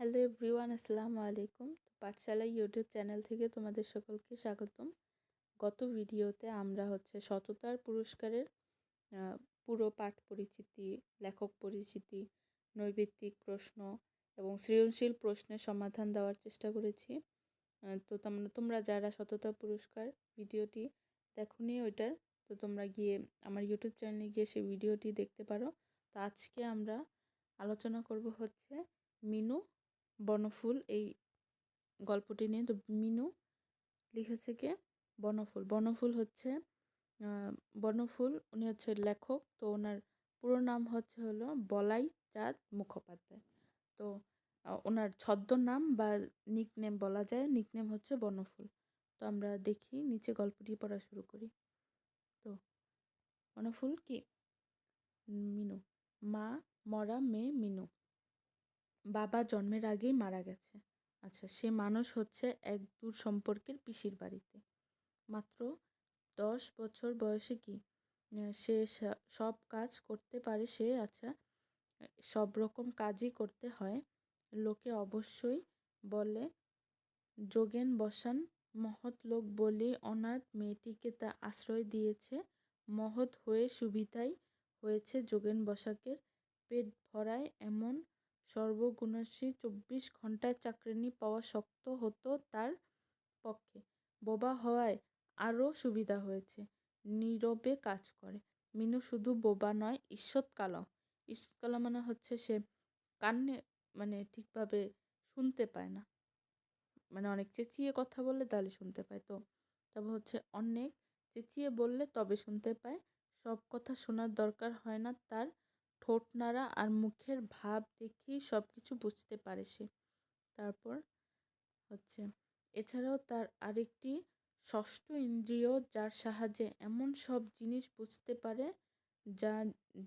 Hello everyone, আসসালামু আলাইকুম। পাঠশালা YouTube channel থেকে তোমাদের সকলকে স্বাগতম। গত ভিডিওতে আমরা হচ্ছে সততার পুরস্কারের পুরো পাঠ পরিচিতি, লেখক পরিচিতি, নৈবেত্তিক প্রশ্ন এবং সৃজনশীল প্রশ্নের সমাধান দেওয়ার চেষ্টা করেছি। তো তোমরা যারা সততা পুরস্কার ভিডিওটি দেখোনি ওইটার, তো তোমরা গিয়ে আমার ইউটিউব চ্যানেলে গিয়ে সেই ভিডিওটি দেখতে পারো। তো আজকে আমরা আলোচনা করব হচ্ছে মিনু বনফুল, এই গল্পটি নিয়ে। তো মিনু লিখেছে কে? বনফুল। বনফুল হচ্ছে বনফুল উনি হচ্ছে লেখক। তো ওনার পুরো নাম হচ্ছে হলো বলাই চাঁদ মুখোপাধ্যায়। তো ওনার ছদ্মনাম বা নিকনেম বলা যায় নিকনেম হচ্ছে বনফুল। তো আমরা দেখি, নিচে গল্পটি পড়া শুরু করি। তো, বনফুল কি? মিনু। মা, মরা, মেয়ে, মিনু। বাবা জন্মের আগেই মারা গেছে। আচ্ছা সে মানুষ হচ্ছে এক দূর সম্পর্কের পিসির বাড়িতে। মাত্র দশ বছর বয়সে কি সে, সব কাজ করতে পারে সে? আচ্ছা সব রকম কাজই করতে হয়। লোকে অবশ্যই বলে, যোগেন বসান, মহৎ লোক বলে অনাথ মেয়েটিকে তা আশ্রয় দিয়েছে। মহৎ হয়ে সুবিধাই হয়েছে যোগেন বসাকের পেট ভরায় এমন সর্বগুণাশী চব্বিশ ঘন্টায় চাকরিনী পাওয়া শক্ত হতো তার পক্ষে। বোবা হওয়ায় আরও সুবিধা হয়েছে। নীরবে কাজ করে। মিনু শুধু বোবা নয় ঈষৎকালাও ঈষৎকালা মানে হচ্ছে সে কান্নে মানে ঠিকভাবে শুনতে পায় না। মানে অনেক চেঁচিয়ে কথা বললে তাহলে শুনতে পায় তো। তবে হচ্ছে অনেক চেঁচিয়ে বললে তবে শুনতে পায়। সব কথা শোনার দরকার হয় না তার ঠোঁট নাড়া আর মুখের ভাব দেখেই সব কিছু বুঝতে পারে সে। তারপর হচ্ছে, এছাড়াও তার আরেকটি ষষ্ঠ ইন্দ্রিয় যার সাহায্যে এমন সব জিনিস বুঝতে পারে যা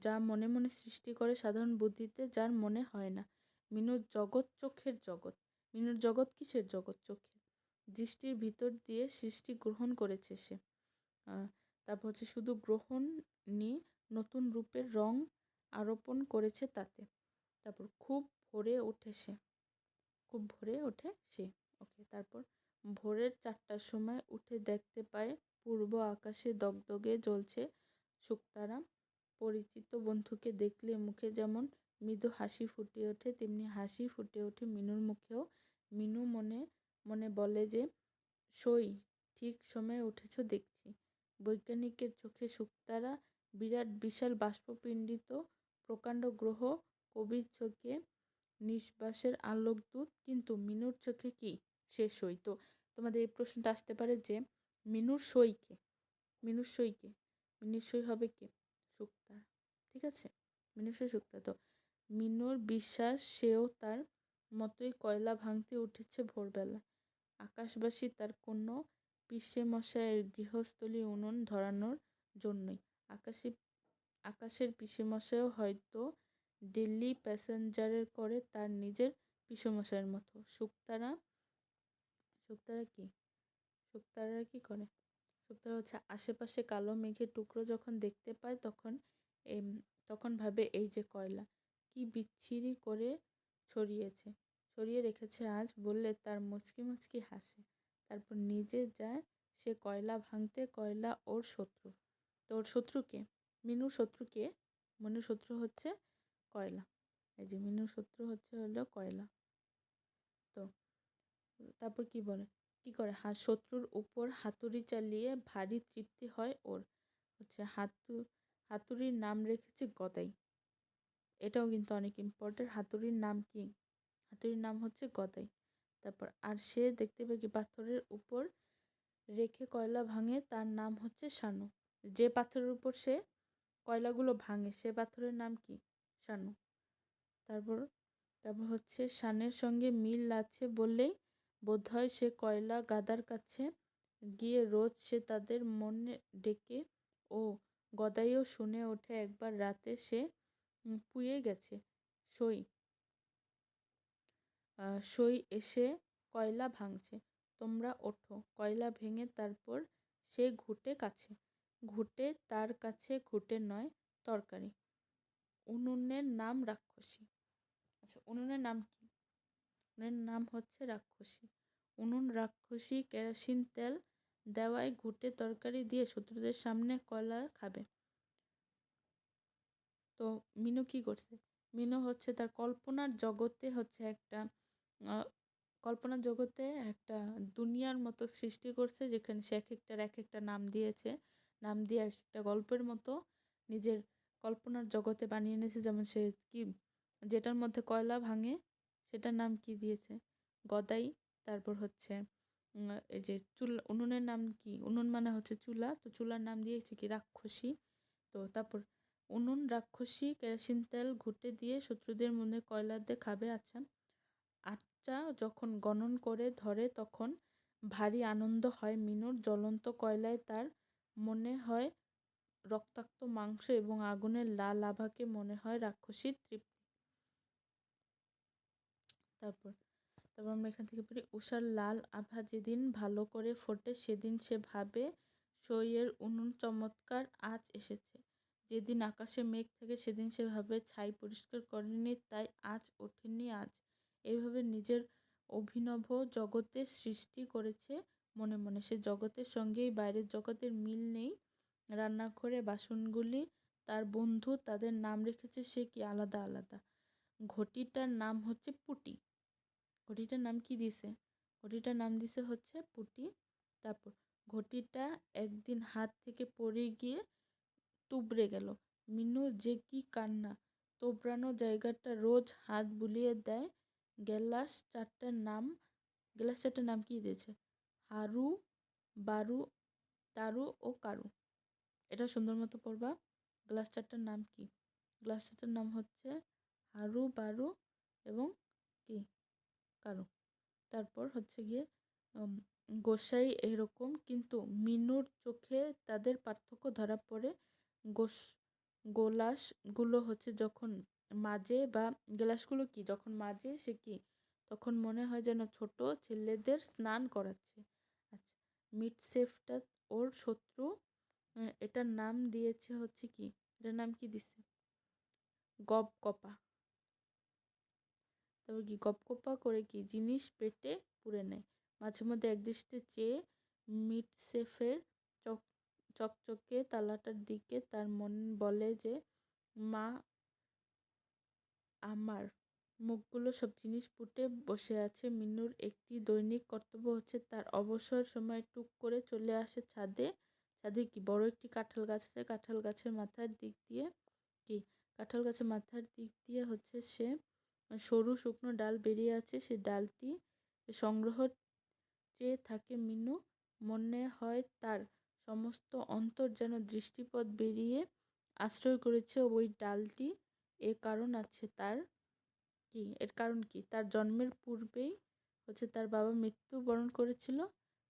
যা মনে মনে সৃষ্টি করে সাধারণ বুদ্ধিতে যার মনে হয় না। মিনুর জগৎ চোখের জগৎ। মিনুর জগৎ কিসের জগৎ? চোখের। দৃষ্টির ভিতর দিয়ে সৃষ্টি গ্রহণ করেছে সে। তারপর হচ্ছে শুধু গ্রহণ নিয়ে নতুন রূপের রং আরোপণ করেছে তাতে। তারপর খুব ভোরে ওঠে সে। খুব ভোরে ওঠে সে। ওকে তারপর ভোরের চারটার সময় উঠে দেখতে পায় পূর্ব আকাশে দগদগে জ্বলছে শুকতারা। পরিচিত বন্ধুকে দেখলে মুখে যেমন মৃদু হাসি ফুটে ওঠে, তেমনি হাসি ফুটে ওঠে মিনুর মুখেও। মিনু মনে মনে বলে যে, সই, ঠিক সময়ে উঠেছ, দেখছি। বৈজ্ঞানিকের চোখে শুকতারা বিরাট বিশাল বাষ্পপিণ্ডিত প্রকাণ্ড গ্রহ কবির চোখে নিঃশ্বাসের আলোকদূত, কিন্তু মিনুর চোখে কি সে সই? তো তোমাদের এই প্রশ্নটা আসতে পারে যে, মিনুর সইকে মিনুর সইকে মিনুর সই হবে কে? শুক্তার ঠিক আছে? মিনুর সই শুক্তার তো মিনুর বিশ্বাস সেও তার মতোই কয়লা ভাঙতে উঠেছে ভোরবেলা। আকাশবাসী তার কোনো পিসে মশায়ের গৃহস্থলী উনুন ধরানোর জন্যই। আকাশে, আকাশের পিসেমশাইও হয়তো দিল্লি প্যাসেঞ্জারের করে তার নিজের পিসেমশাইয়ের মতো। শুকতারা শুকতারা কি? শুকতারা কি করে? শুকতারা হচ্ছে আশেপাশে কালো মেঘের টুকরো যখন দেখতে পায় তখন তখন ভাবে, এই যে কয়লা, কি বিচ্ছিরি করে ছড়িয়েছে, ছড়িয়ে রেখেছে আজ, বললে তার মুচকি মুচকি হাসে। তারপর নিজে যায় সে কয়লা ভাঙতে, কয়লা ওর শত্রু। তো ওর শত্রুকে, মিনুর শত্রুকে, মিনুর শত্রু হচ্ছে কয়লা। এই যে মিনুর শত্রু হচ্ছে হলো কয়লা। তো, তারপর কি বলে? কি করে? হা, শত্রুর উপর হাতুড়ি চালিয়ে ভারী তৃপ্তি হয় ওর। হচ্ছে হাতু, হাতুড়ির নাম রেখেছে গদাই। এটাও কিন্তু অনেক ইম্পর্টেন্ট হাতুড়ির নাম কি? হাতুড়ির নাম হচ্ছে গদাই। তারপর, আর সে দেখতে পাই কি পাথরের উপর রেখে কয়লা ভাঙে, তার নাম হচ্ছে শানু। যে পাথরের উপর সে কয়লাগুলো ভাঙে, সে পাথরের নাম কি? শানু। তারপর তারপর হচ্ছে, শানের সঙ্গে মিল আছে বললেই বোধহয় সে কয়লা গাদার কাছে গিয়ে রোজ সে তাদের মনে ডেকে ও গদাইও শুনে ওঠে, একবার রাতে সে পুয়ে গেছে। সই। সই এসে কয়লা ভাঙছে। তোমরা ওঠো। কয়লা ভেঙে তারপর সে ঘুটে কাছে। ঘুটে, তার কাছে ঘুটে নয়, তরকারি। উনুনের নাম রাক্ষসী। আচ্ছা উনুনের নাম কি? উনুনের নাম হচ্ছে রাক্ষসী। উনুন, রাক্ষসী, কেরোসিন, তেল দেওয়ায় ঘুটে তরকারি দিয়ে শত্রুদের সামনে কয়লা খাবে। তো মিনু কি করছে? মিনু হচ্ছে তার কল্পনার জগতে হচ্ছে একটা কল্পনার জগতে একটা দুনিয়ার মতো সৃষ্টি করছে, যেখানে সে এক একটার এক একটা নাম দিয়েছে। নাম দিয়ে একটা গল্পের মতো নিজের কল্পনার জগতে বানিয়ে এনেছে। যেমন সে কি, যেটার মধ্যে কয়লা ভাঙে, সেটার নাম কি দিয়েছে? গদাই, তারপর হচ্ছে এই যে চুল, উনুনের নাম কি? উনুন মানে হচ্ছে চুলা। তো চুলার নাম দিয়েছে কি রাক্ষসী? তো তারপর উনুন, রাক্ষসী, কেরোসিন তেল ঘুটে দিয়ে শত্রুদের মনে কয়লা দিয়ে খাবে। আচ্ছা আটটা যখন গণন করে ধরে, তখন ভারী আনন্দ হয়। মিনুর জ্বলন্ত কয়লায় তার মনে হয় রক্তাক্ত মাংস এবং আগুনের লাল আভাকে মনে হয় রাক্ষসীর তৃপ্তি। তারপর তারপর আমরা এখান থেকে পড়ি উষার লাল আভা যেদিন ভালো করে ফোটে, সেদিন সে ভাবে সইয়ের উনুন চমৎকার আজ এসেছে। যেদিন আকাশে মেঘ থাকে, সেদিন সে ভাবে ছাই পরিষ্কার করেনি, তাই আজ ওঠেনি আজ। এইভাবে নিজের অভিনব জগতে সৃষ্টি করেছে মনে মনে। সে জগতের সঙ্গেই, বাইরের জগতের মিল নেই। রান্নাঘরে বাসনগুলি তার বন্ধু তাদের নাম রেখেছে, সে কি আলাদা আলাদা? ঘটিটার নাম হচ্ছে পুটি। ঘটিটার নাম কি দিছে? ঘটিটার নাম দিছে হচ্ছে পুটি। তারপর ঘটিটা একদিন হাত থেকে পড়ে গিয়ে তুবড়ে গেল। মিনুর যে কি কান্না, তোবড়ানো জায়গাটা রোজ হাত বুলিয়ে দেয়। গ্লাস চারটার নাম, গ্লাস চারটার নাম কি দিয়েছে? হারু, বারু, তারু ও কারু। এটা সুন্দর মতো পড়বা। গ্লাস চারটার নাম কি? গ্লাস চারটার নাম হচ্ছে হারু, বারু এবং কি? কারু। তারপর হচ্ছে গিয়ে গোসাই এরকম, কিন্তু মিনুর চোখে তাদের পার্থক্য ধরা পড়ে। গোস, গোলাসগুলো হচ্ছে যখন মাজে বা গ্লাসগুলো কি? যখন মাজে সে কি? তখন মনে হয় যেন ছোট ছেলেদের স্নান করাচ্ছে। আচ্ছা মিট ওর শত্রু এটার নাম দিয়েছে হচ্ছে কি? এটার নাম কি দিছে? গপ কপা তারপর কি গপগপা করে কি জিনিস পেটে পুড়ে নেয়। মাঝে মধ্যে একদৃষ্টে চেয়ে মিট সেফের চক, চকচকে তালাটার দিকে তার মন বলে যে, মা, আমার মুখগুলো সব জিনিস ফুটে বসে আছে। মিনুর একটি দৈনিক কর্তব্য হচ্ছে তার অবসর সময় টুক করে চলে আসে ছাদে। ছাদে কি? বড় একটি কাঁঠাল গাছ আছে। কাঁঠাল গাছের মাথার দিক দিয়ে কি? কাঁঠাল গাছের মাথার দিক দিয়ে হচ্ছে সে সরু শুকনো ডাল বেরিয়ে আছে। সে ডালটি সংগ্রহ চেয়ে থাকে মিনু মনে হয় তার সমস্ত অন্তর যেন দৃষ্টিপথ বেরিয়ে আশ্রয় করেছে। ওই ডালটি এ কারণ আছে তার কি? এর কারণ কি? তার জন্মের পূর্বেই হচ্ছে তার বাবা মৃত্যুবরণ করেছিল।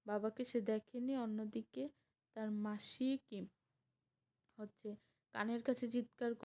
বাবাকে সে দেখেনি, অন্যদিকে তার মাসি কি? হচ্ছে কানের কাছে চিৎকার